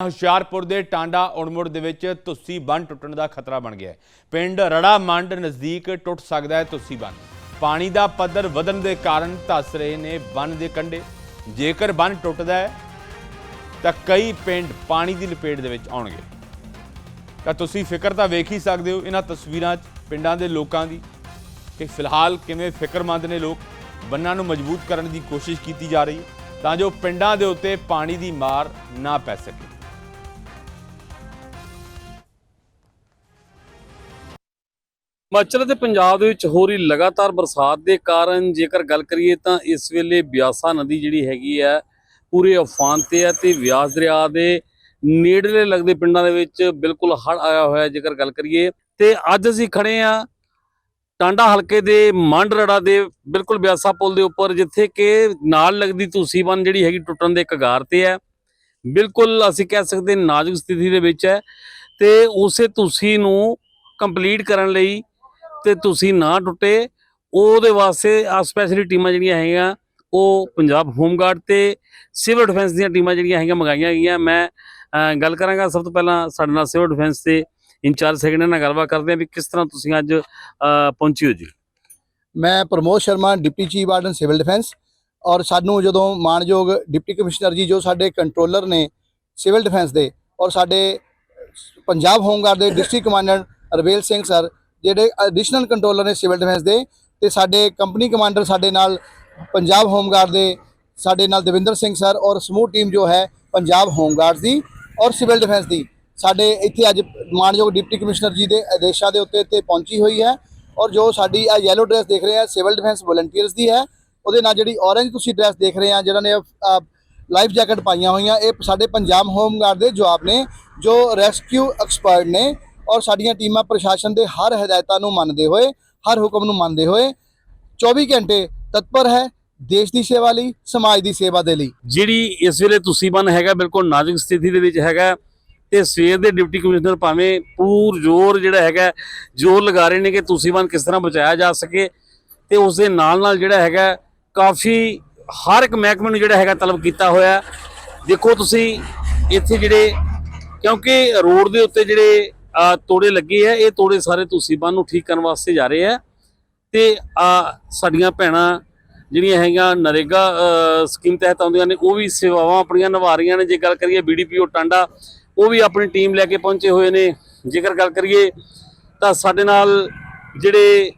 ਹੁਸ਼ਿਆਰਪੁਰ ਦੇ ਟਾਂਡਾ ਉੜਮੁੜ ਦੇ ਵਿੱਚ ਤੁਸੀ ਬੰਨ ਟੁੱਟਣ ਦਾ ਖਤਰਾ ਬਣ ਗਿਆ ਹੈ। ਪਿੰਡ ਰੜਾ ਮੰਡ ਨਜ਼ਦੀਕ ਟੁੱਟ ਸਕਦਾ ਹੈ ਤੁਸੀ ਬੰਨ। ਪਾਣੀ ਦਾ ਪੱਧਰ ਵਧਣ ਦੇ ਕਾਰਨ ਧੱਸ ਰਹੇ ਨੇ ਬੰਨ ਦੇ ਕੰਢੇ। ਜੇਕਰ ਬੰਨ ਟੁੱਟਦਾ ਹੈ, ਤਾਂ ਕਈ ਪਿੰਡ ਪਾਣੀ ਦੀ ਲਪੇਟ ਦੇ ਵਿੱਚ ਆਉਣਗੇ। ਤਾਂ ਤੁਸੀਂ ਫਿਕਰ ਤਾਂ ਵੇਖ ਹੀ ਸਕਦੇ ਹੋ ਇਹਨਾਂ ਤਸਵੀਰਾਂ 'ਚ ਪਿੰਡਾਂ ਦੇ ਲੋਕਾਂ ਦੀ ਕਿ ਫਿਲਹਾਲ ਕਿਵੇਂ ਫਿਕਰਮੰਦ ਨੇ ਲੋਕ। ਬੰਨਾਂ ਨੂੰ ਮਜ਼ਬੂਤ ਕਰਨ ਦੀ ਕੋਸ਼ਿਸ਼ ਕੀਤੀ ਜਾ ਰਹੀ ਹੈ ਤਾਂ ਜੋ ਪਿੰਡਾਂ ਦੇ ਉੱਤੇ ਪਾਣੀ ਦੀ ਮਾਰ ਨਾ ਪੈ ਸਕੇ। ਹਿਮਾਚਲ ਅਤੇ ਪੰਜਾਬ ਦੇ ਵਿੱਚ ਹੋ ਰਹੀ ਲਗਾਤਾਰ ਬਰਸਾਤ ਦੇ ਕਾਰਨ ਜੇਕਰ ਗੱਲ ਕਰੀਏ ਤਾਂ ਇਸ ਵੇਲੇ ਬਿਆਸਾ ਨਦੀ ਜਿਹੜੀ ਹੈਗੀ ਹੈ, ਪੂਰੇ ਉਫਾਨ ਤੇ ਹੈ ਤੇ ਵਿਆਸ ਦਰਿਆ ਦੇ ਨੇੜਲੇ ਲੱਗਦੇ ਪਿੰਡਾਂ ਦੇ ਵਿੱਚ ਬਿਲਕੁਲ ਹੜ ਆਇਆ ਹੋਇਆ ਜੇਕਰ ਗੱਲ ਕਰੀਏ ਤੇ ਅੱਜ ਅਸੀਂ ਖੜੇ ਆ ਟਾਂਡਾ ਹਲਕੇ ਦੇ ਮੰਡਰੜਾ ਦੇ ਬਿਲਕੁਲ ਬਿਆਸਾ ਪੁਲ ਦੇ ਉੱਪਰ, ਜਿੱਥੇ ਕਿ ਨਾਲ ਲੱਗਦੀ ਤੁਸੀਂ ਬੰਨ ਜਿਹੜੀ ਹੈਗੀ ਟੁੱਟਣ ਦੇ ਕਗਾਰ ਤੇ ਹੈ। ਬਿਲਕੁਲ ਅਸੀਂ ਕਹਿ ਸਕਦੇ ਨਾਜ਼ੁਕ ਸਥਿਤੀ ਦੇ ਵਿੱਚ ਹੈ ਤੇ ਉਸੇ ਤੁਸੀਂ ਨੂੰ ਕੰਪਲੀਟ ਕਰਨ ਲਈ ਤੇ ਤੁਸੀਂ ਨਾ ਟੁੱਟੇ ਉਹਦੇ ਵਾਸਤੇ ਆ ਸਪੈਸ਼ਲੀ ਟੀਮਾਂ ਜਿਹੜੀਆਂ ਹੈਗੀਆਂ ਉਹ ਪੰਜਾਬ ਹੋਮਗਾਰਡ ਤੇ ਸਿਵਲ ਡਿਫੈਂਸ ਦੀਆਂ ਟੀਮਾਂ ਜਿਹੜੀਆਂ ਹੈਗੀਆਂ ਮੰਗਾਈਆਂ ਗਈਆਂ। ਮੈਂ ਗੱਲ ਕਰਾਂਗਾ ਸਭ ਤੋਂ ਪਹਿਲਾਂ ਸਾਡੇ ਨਾਲ ਸਿਵਲ ਡਿਫੈਂਸ ਦੇ ਇੰਚਾਰਜ ਸੈਕਟਰੀ ਨਾਲ ਗੱਲਬਾਤ ਕਰਦੇ ਹਾਂ ਵੀ ਕਿਸ ਤਰ੍ਹਾਂ ਤੁਸੀਂ ਅੱਜ ਅਹ, ਪਹੁੰਚੇ ਹੋ ਜੀ। ਮੈਂ Pramod Sharma deputy chief warden civil defence ਔਰ ਸਾਨੂੰ ਜਦੋਂ ਮਾਨਯੋਗ ਡਿਪਟੀ ਕਮਿਸ਼ਨਰ ਜੀ ਜੋ ਸਾਡੇ ਕੰਟਰੋਲਰ ਨੇ ਸਿਵਲ ਡਿਫੈਂਸ ਦੇ ਔਰ ਸਾਡੇ ਪੰਜਾਬ ਹੋਮਗਾਰਡ ਦੇ district commander Ravel Singh sir ਜਿਹੜੇ ਐਡੀਸ਼ਨਲ ਕੰਟਰੋਲਰ ਨੇ ਸਿਵਲ ਡਿਫੈਂਸ ਦੇ, ਤੇ ਸਾਡੇ ਕੰਪਨੀ ਕਮਾਂਡਰ ਸਾਡੇ ਨਾਲ ਪੰਜਾਬ ਹੋਮਗਾਰਡ ਦੇ, ਸਾਡੇ ਨਾਲ ਦਵਿੰਦਰ ਸਿੰਘ ਸਰ ਔਰ ਸਮੂਹ ਟੀਮ ਜੋ ਹੈ ਪੰਜਾਬ ਹੋਮਗਾਰਡ ਦੀ ਔਰ ਸਿਵਲ ਡਿਫੈਂਸ ਦੀ। ਸਾਡੇ ਇੱਥੇ ਅੱਜ ਮਾਨਯੋਗ ਡਿਪਟੀ ਕਮਿਸ਼ਨਰ ਜੀ ਦੇ ਆਦੇਸ਼ਾਂ ਦੇ ਉੱਤੇ ਇੱਥੇ ਪਹੁੰਚੀ ਹੋਈ ਹੈ ਔਰ ਜੋ ਸਾਡੀ ਆ ਯੈਲੋ ਡਰੈਸ ਦੇਖ ਰਹੇ ਆ ਸਿਵਲ ਡਿਫੈਂਸ ਵਲੰਟੀਅਰਸ ਦੀ ਹੈ। ਉਹਦੇ ਨਾਲ ਜਿਹੜੀ ਔਰੇਂਜ ਤੁਸੀਂ ਡਰੈਸ ਦੇਖ ਰਹੇ ਆ ਜਿਹਨਾਂ ਨੇ ਲਾਈਫ ਜੈਕਟ ਪਾਈਆਂ ਹੋਈਆਂ, ਇਹ ਸਾਡੇ ਪੰਜਾਬ ਹੋਮਗਾਰਡ ਦੇ ਜਵਾਬ ਨੇ, ਜੋ ਰੈਸਕਿਊ ਐਕਸਪਰਟ ਨੇ। ਔਰ ਸਾਡੀਆਂ ਟੀਮਾਂ ਪ੍ਰਸ਼ਾਸਨ ਦੇ ਹਰ ਹਦਾਇਤਾਂ ਨੂੰ ਮੰਨਦੇ ਹੋਏ, ਹਰ ਹੁਕਮ ਨੂੰ ਮੰਨਦੇ ਹੋਏ 24 ਘੰਟੇ ਤਤਪਰ ਹੈ ਦੇਸ਼ ਦੀ ਸੇਵਾ ਲਈ, ਸਮਾਜ ਦੀ ਸੇਵਾ ਦੇ ਲਈ। ਜਿਹੜੀ ਇਸ ਵੇਲੇ ਤੁਸੀਂ ਬੰਨ ਹੈਗਾ ਬਿਲਕੁਲ ਨਾਜ਼ੁਕ ਸਥਿਤੀ ਦੇ ਵਿੱਚ ਹੈਗਾ ਤੇ ਸਵੇਰ ਦੇ ਡਿਪਟੀ ਕਮਿਸ਼ਨਰ ਭਾਵੇਂ ਪੂਰ ਜ਼ੋਰ ਜਿਹੜਾ ਹੈਗਾ, ਜ਼ੋਰ ਲਗਾ ਰਹੇ ਨੇ ਕਿ ਤੁਸੀਂ ਬੰਨ ਕਿਸ ਤਰ੍ਹਾਂ ਬਚਾਇਆ ਜਾ ਸਕੇ ਤੇ ਉਸ ਦੇ ਨਾਲ ਨਾਲ ਜਿਹੜਾ ਹੈਗਾ, ਕਾਫੀ ਹਰ ਇੱਕ ਮਹਿਕਮੇ ਨੂੰ ਜਿਹੜਾ ਹੈਗਾ ਤਲਬ ਕੀਤਾ ਹੋਇਆ। ਦੇਖੋ ਤੁਸੀਂ ਇੱਥੇ ਜਿਹੜੇ, ਕਿਉਂਕਿ ਰੋਡ ਦੇ ਉੱਤੇ ਜਿਹੜੇ ਤੋੜੇ ਲੱਗੇ ਆ, ਇਹ ਤੋੜੇ ਸਾਰੇ ਤੁਸੀਂ ਬੰਨ ਨੂੰ ਠੀਕ ਕਰਨ ਵਾਸਤੇ ਜਾ ਰਹੇ ਆ। ਤੇ ਆ ਸਾਡੀਆਂ ਭੈਣਾਂ ਜਿਹੜੀਆਂ ਹੈਗੀਆਂ ਨਰੇਗਾ ਸਕੀਮ ਤਹਿਤ ਆਉਂਦੀਆਂ ਨੇ, ਉਹ ਵੀ ਸੇਵਾਵਾਂ ਆਪਣੀਆਂ ਨਿਭਾ ਰਹੀਆਂ ਨੇ। ਜੇ ਗੱਲ ਕਰੀਏ ਬੀਡੀਪੀਓ ਟਾਂਡਾ, ਉਹ ਵੀ ਆਪਣੀ ਟੀਮ ਲੈ ਕੇ ਪਹੁੰਚੇ ਹੋਏ ਨੇ। ਜੇਕਰ ਗੱਲ ਕਰੀਏ ਤਾਂ ਸਾਡੇ ਨਾਲ ਜਿਹੜੇ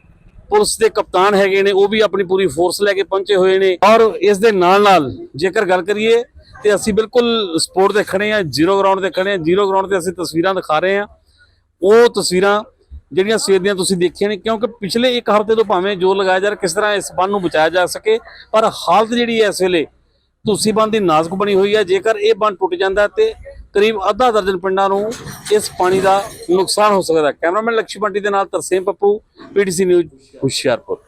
ਪੁਲਿਸ ਦੇ ਕਪਤਾਨ ਹੈਗੇ ਨੇ, ਉਹ ਵੀ ਆਪਣੀ ਪੂਰੀ ਫੋਰਸ ਲੈ ਕੇ ਪਹੁੰਚੇ ਹੋਏ ਨੇ। ਔਰ ਇਸ ਦੇ ਨਾਲ ਨਾਲ ਜੇਕਰ ਗੱਲ ਕਰੀਏ ਤੇ ਅਸੀਂ ਬਿਲਕੁਲ ਸਪੋਰਟ ਤੇ ਖੜੇ ਆ, ਜ਼ੀਰੋ ਗਰਾਊਂਡ ਤੇ ਖੜੇ ਆ। ਜ਼ੀਰੋ ਗਰਾਊਂਡ ਤੇ ਅਸੀਂ ਤਸਵੀਰਾਂ ਦਿਖਾ ਰਹੇ ਆ। ਉਹ ਤਸਵੀਰਾਂ ਜਿਹੜੀਆਂ ਸਵੇਰ ਦੀਆਂ ਤੁਸੀਂ ਦੇਖੀਆਂ ਨੇ, ਕਿਉਂਕਿ ਪਿਛਲੇ ਇੱਕ ਹਫ਼ਤੇ ਤੋਂ ਭਾਵੇਂ ਜੋ ਲਗਾਇਆ ਜਾ ਰਿਹਾ, ਕਿਸ ਤਰ੍ਹਾਂ ਇਸ ਬੰਨ ਨੂੰ ਬਚਾਇਆ ਜਾ ਸਕੇ, ਪਰ ਹਾਲਤ ਜਿਹੜੀ ਹੈ ਇਸ ਵੇਲੇ, ਤੁਸੀਂ ਬੰਨ ਦੀ ਨਾਜ਼ੁਕ ਬਣੀ ਹੋਈ ਹੈ। ਜੇਕਰ ਇਹ ਬੰਨ ਟੁੱਟ ਜਾਂਦਾ ਤੇ ਕਰੀਬ ਅੱਧਾ ਦਰਜਨ ਪਿੰਡਾਂ ਨੂੰ ਇਸ ਪਾਣੀ ਦਾ ਨੁਕਸਾਨ ਹੋ ਸਕਦਾ ਕੈਮਰਾਮੈਨ ਲక్ష్ਮੀ ਬੰਟੀ ਦੇ ਨਾਲ ਤਰਸੇਮ ਪੱਪੂ, ਪੀਟੀਸੀ ਨਿਊਜ਼ ਹੁਸ਼ਿਆਰਪੁਰ।